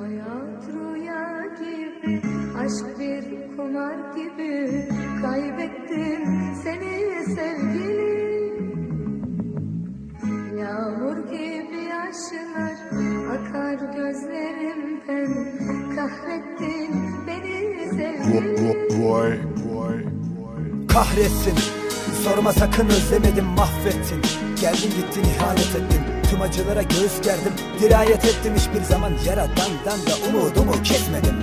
Hayat rüya gibi, aşk bir kumar gibi. Kaybettim seni sevgilim Yağmur gibi yaşlar akar gözlerimden. Kahrettin beni sevgilim Boy, boy, boy. Kahretsin Sorma sakın özlemedim mahvettin. Geldin gittin ihanet ettin. Tüm acılara göğüs gerdim. Dirayet ettim hiçbir zaman yaradandan da umudumu kesmedim.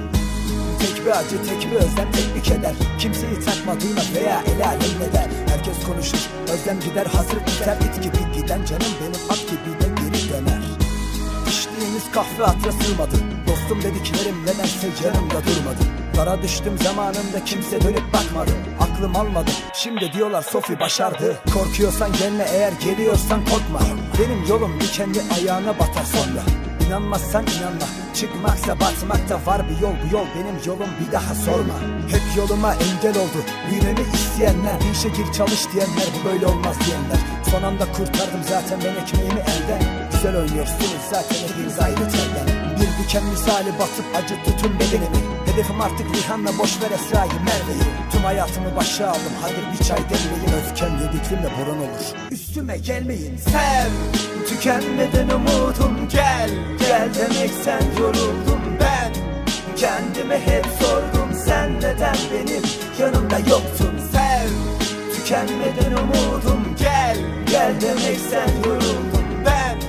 Tek bir acı, tek bir özlem, tek bir keder. Kimseyi takma, duyma veya el alem ne der? Herkes konuşur, özlem gider, hasret biter. İt gibi giden canım benim at gibi de İçtiğimiz kahve hatıra sığmadı Dostum dediklerim nedense yanımda durmadı. Dara düştüm zamanında kimse dönüp bakmadı. Aklım almadı. Şimdi diyorlar Sofi başardı. Korkuyorsan gelme eğer geliyorsan korkma. Benim yolum dikenli ayağına batar sonra İnanmazsan inanma. Çıkmaksa batmak da var bir yol Bu yol benim yolum. Bir daha sorma. Hep yoluma engel oldu. Büyümemi isteyenler Bir işe çalış diyenler Bu böyle olmaz diyenler. Son anda kurtardım zaten ben ekmeğimi elden. Güzel oynuyorsunuz zaten hepiniz ayrı telden Bir diken misali batıp acıttı tüm bedenimi Hedefim artık Rihanna boş ver Esra'yı Merve'yi. Tüm hayatımı başa aldım hadi bir çay demleyin Öfkem yediklimle boran olur. Üstüme gelmeyin sev Tükenmeden umudum gel. Gel demekten yoruldum ben. Kendime hep sordum sen neden benim yanımda yoktun sev Tükenmeden umudum gel. Gel demekten yoruldum ben.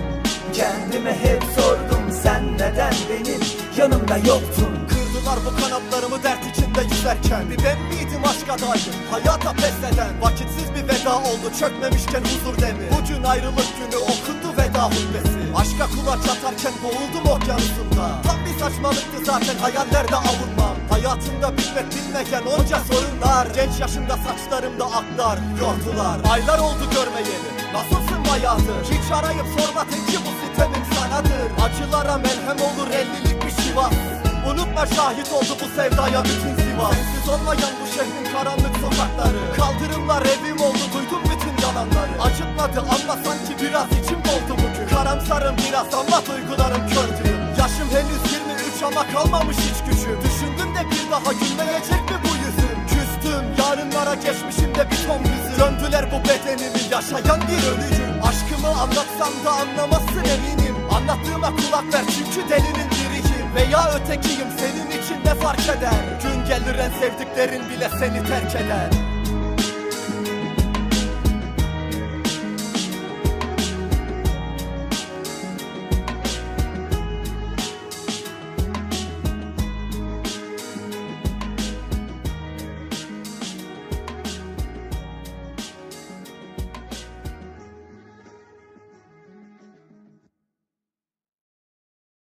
Kendime hep sordum sen neden benim yanımda yoktun Kırdılar bu kanatlarımı dert içinde yüzerken Bir ben miydim aşka dair hayata pes eden Vakitsiz bir veda oldu. Çökmemişken huzur demi. Bugün ayrılık günü okundu veda hutbesi. Aşka kulaç atarken boğuldum okyanusunda Tam bir saçmalıktı zaten hayallerde avunmam. Hayatımda bitmek bilmeyen onca sorunlar. Genç yaşımda saçlarımda aklar yordular. Aylar oldu görmeyeli. Nasılsın bayağıdır? Hiç arayıp sormadın ki bu sitemim sanadır. Acılara melhem olur ellilik bir şiva Unutma şahit oldu bu sevdaya bütün Sivas. Sensiz olmayan bu şehrin karanlık sokakları. Kaldırımlar evim oldu duydum bütün yalanları. Acıtmadı ama sanki biraz içim doldu bugün. Karamsarım biraz ama duygularım kördü. Yaşım henüz 23 ama kalmamış hiç gücüm. Düşündüm de bir daha gülmeyecek mi bu yüzüm? Küstüm yarınlara geçmişimde bir ton yüzüm Döndüler bu bedenimi yaşayan bir ölüyüm Aşkımı anlatsam da anlamazsın eminim. Anlattığıma kulak ver çünkü delinin biriyim Veya ötekiyim senin için ne fark eder? Gün gelir en sevdiklerin bile seni terk eder